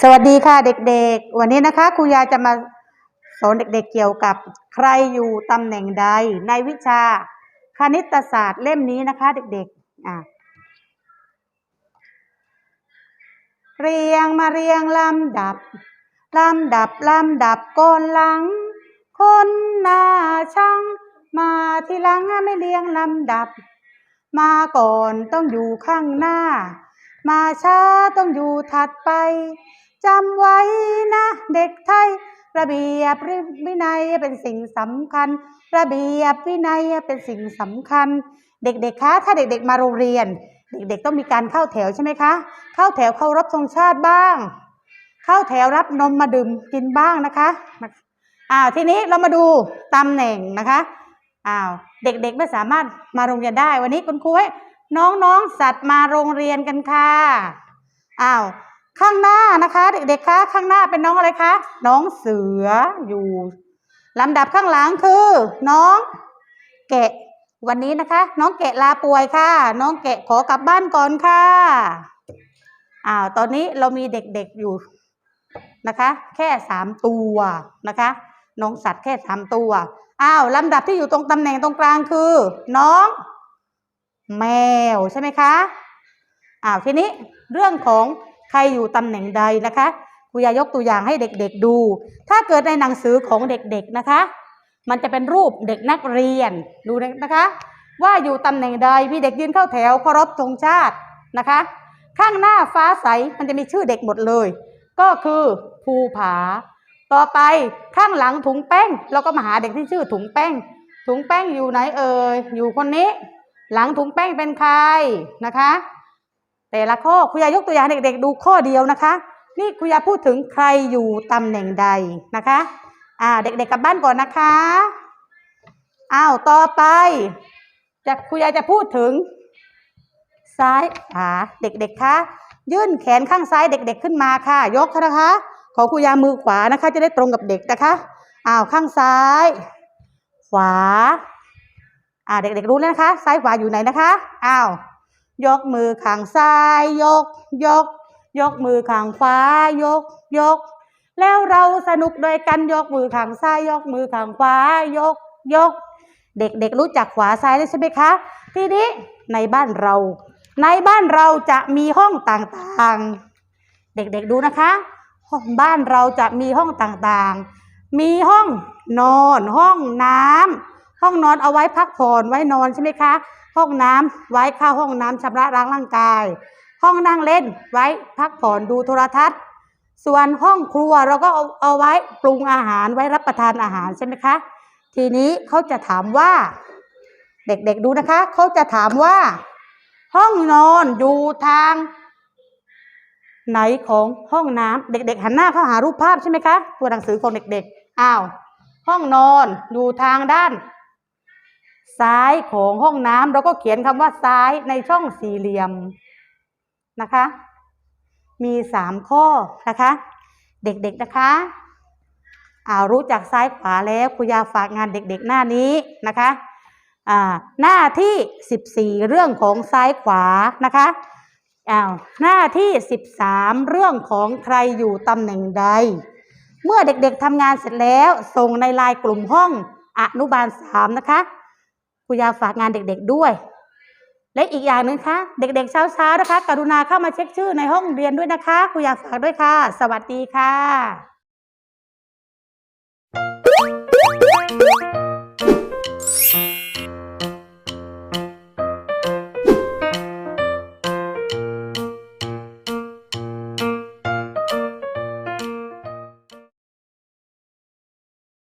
สวัสดีค่ะเด็กๆ วันนี้นะคะครูยาจะมาสอนเด็กๆเกี่ยวกับใครอยู่ตำแหน่งใดในวิชาคณิตศาสตร์เล่มนี้นะคะเด็กๆอะเรียงมาเรียงลำดับลำดับลำดับก่อนหลัง คนหน้าช่างมาทีหลังไม่เรียงลำดับ มาก่อนต้องอยู่ข้างหน้า มาช้าต้องอยู่ถัดไปจำไว้นะเด็กไทย ระเบียบวินัยเป็นสิ่งสำคัญ ระเบียบวินัยเป็นสิ่งสำคัญ เด็กๆคะถ้าเด็กๆมาโรงเรียน เด็กๆต้องมีการเข้าแถวใช่ไหมคะ เข้าแถวเคารพธงชาติบ้าง เข้าแถวรับนมมาดื่มกินบ้างนะคะอ้าวทีนี้เรามาดูตำแหน่งนะคะอ้าวเด็กๆไม่สามารถมาโรงเรียนได้วันนี้คุณครูให้ น้องๆสัตว์มาโรงเรียนกันค่ะอ้าวข้างหน้านะคะ เด็กๆคะข้างหน้าเป็นน้องอะไรคะน้องเสืออยู่ลำดับข้างหลังคือ น้อง แกะ วันนี้นะคะ น้องแกะลาป่วยค่ะ น้องแกะขอกลับบ้านก่อนค่ะอ้าวตอนนี้เรามีเด็กๆอยู่นะคะ แค่สามตัวนะคะ น้องสัตว์แค่สามตัวอ้าวลำดับที่อยู่ตรงตำแหน่งตรงกลางคือ น้อง แมวใช่ไหมคะอ้าวทีนี้เรื่องของใครอยู่ตำแหน่งใดนะคะครูยายกตัวอย่างให้เด็กๆดู ถ้าเกิดในหนังสือของเด็กๆนะคะ มันจะเป็นรูปเด็กนักเรียนดูนะคะ ว่าอยู่ตำแหน่งใดมีเด็กยืนเข้าแถวเคารพธงชาตินะคะ ข้างหน้าฟ้าใสมันจะมีชื่อเด็กหมดเลย ก็คือภูผา ต่อไปข้างหลังถุงแป้งเราก็มาหาเด็กที่ชื่อถุงแป้งถุงแป้งอยู่ไหนเอ่ยอยู่คนนี้ หลังถุงแป้งเป็นใครนะคะ แต่ละข้อครูยายกตัวอย่างเด็กๆ ดูข้อเดียวนะคะ นี่ครูยายพูดถึงใครอยู่ตำแหน่งใดนะคะอ่าเด็กๆกลับบ้านก่อนนะคะอ้าวต่อไปจะครูยายจะพูดถึง ซ้ายขวาเด็กๆคะยื่นแขนข้างซ้ายเด็ก ๆ ขึ้นมาค่ะ ยกนะคะ ขอครูยามือขวานะคะ จะได้ตรงกับเด็กนะคะอ้าวข้างซ้าย ขวา อ่าเด็กๆรู้แล้วนะคะ ซ้ายขวาอยู่ไหนนะคะ อ้าว ยกมือข้างซ้าย ยก ยก ยกมือข้างขวา ยก ยก แล้วเราสนุกโดยกันยกมือข้างซ้าย ยกมือข้างขวา ยก ยก เด็กๆรู้จักขวาซ้ายแล้วใช่ไหมคะ ทีนี้ในบ้านเรา ในบ้านเราจะมีห้องต่างๆ เด็กๆดูนะคะห้องบ้านเราจะมีห้องต่างๆ มีห้องนอน ห้องน้ำ ห้องนอนเอาไว้พักผ่อนไว้นอนใช่ไหมคะ ห้องน้ำไว้เข้าห้องน้ำชำระล้างร่างกาย ห้องนั่งเล่นไว้พักผ่อนดูโทรทัศน์ ส่วนห้องครัวเราก็เอาเอาไว้ปรุงอาหารไว้รับประทานอาหารใช่ไหมคะ ทีนี้เขาจะถามว่า เด็กๆดูนะคะเขาจะถามว่า ห้องนอนอยู่ทาง ไหนของห้องน้ำเด็ก ๆ หันหน้าเข้าหารูปภาพใช่ไหมคะ ตัวหนังสือของเด็กๆอ้าวห้องนอนอยู่ทางด้าน ซ้ายของห้องน้ำเราก็เขียนคำว่าซ้ายในช่องสี่เหลี่ยมนะคะ มีสามข้อนะคะ เด็กๆนะคะอารู้จักซ้ายขวาแล้วครูยาฝากงานเด็กๆหน้านี้นะคะอ่าหน้าที่สิบสี่เรื่องของซ้ายขวานะคะอ้าวหน้าที่สิบสามเรื่องของใครอยู่ตำแหน่งใด เมื่อเด็กๆทำงานเสร็จแล้ว ส่งในไลน์กลุ่มห้องอนุบาลสามนะคะ ครูยาฝากงานเด็กๆด้วย และอีกอย่างหนึ่งคะ เด็กๆเช้าๆนะคะ กรุณาเข้ามาเช็คชื่อในห้องเรียนด้วยนะคะครูอยากฝากด้วยค่ะ สวัสดีค่ะ